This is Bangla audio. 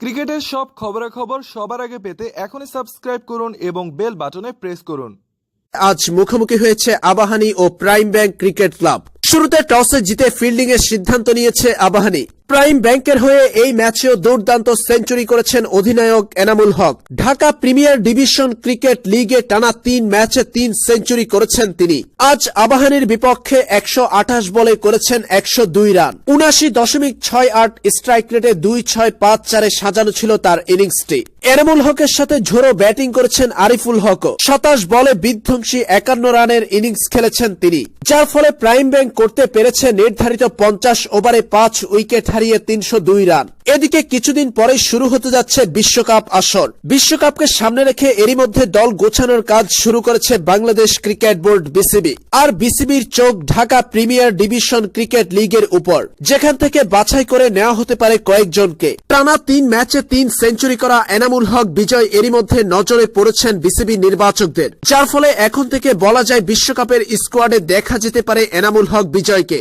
ক্রিকেটের সব খবরাখবর সবার আগে পেতে এখনই সাবস্ক্রাইব করুন এবং বেল বাটনে প্রেস করুন। আজ মুখোমুখি হয়েছে আবাহানী ও প্রাইম ব্যাংক ক্রিকেট ক্লাব। শুরুতে টসে জিতে ফিল্ডিং এর সিদ্ধান্ত নিয়েছে আবাহানি। প্রাইম ব্যাংকের হয়ে এই ম্যাচেও দুর্দান্ত সেঞ্চুরি করেছেন অধিনায়ক Enamul Haque. Dhaka premier division cricket লিগে টানা তিন ম্যাচে তিন সেঞ্চুরি করেছেন তিনি। আজ আবাহানির বিপক্ষে একশো আঠাশ বলে করেছেন একশো দুই রান। উনাশি দশমিক ছয় আট স্ট্রাইক রেটে দুই ছয় পাঁচ চারে সাজানো ছিল তার ইনিংসটি। এনামুল হকের সাথে ঝোড়ো ব্যাটিং করেছেন আরিফুল হকও। সাতাশ বলে বিধ্বংসী একান্ন রানের ইনিংস খেলেছেন তিনি। যার ফলে প্রাইম ব্যাংক করতে পেরেছে নির্ধারিত পঞ্চাশ ওভারে পাঁচ উইকেট হারিয়ে তিনশো দুই রান। এদিকে কিছুদিন পরে শুরু হতে যাচ্ছে বিশ্বকাপ আসর। বিশ্বকাপকে সামনে রেখে এরই মধ্যে দল গোছানোর কাজ শুরু করেছে বাংলাদেশ ক্রিকেট বোর্ড বিসিবি। আর বিসিবির চোখ ঢাকা প্রিমিয়ার ডিভিশন ক্রিকেট লিগের উপর, যেখান থেকে বাছাই করে নেওয়া হতে পারে কয়েকজনকে। টানা তিন ম্যাচে তিন সেঞ্চুরি করা এনামুল হক বিজয় এরই মধ্যে নজরে পড়েছেন বিসিবি নির্বাচকদের। যার ফলে এখন থেকে বলা যায় বিশ্বকাপের স্কোয়াডে দেখা যেতে পারে এনামুল হক বিজয়কে।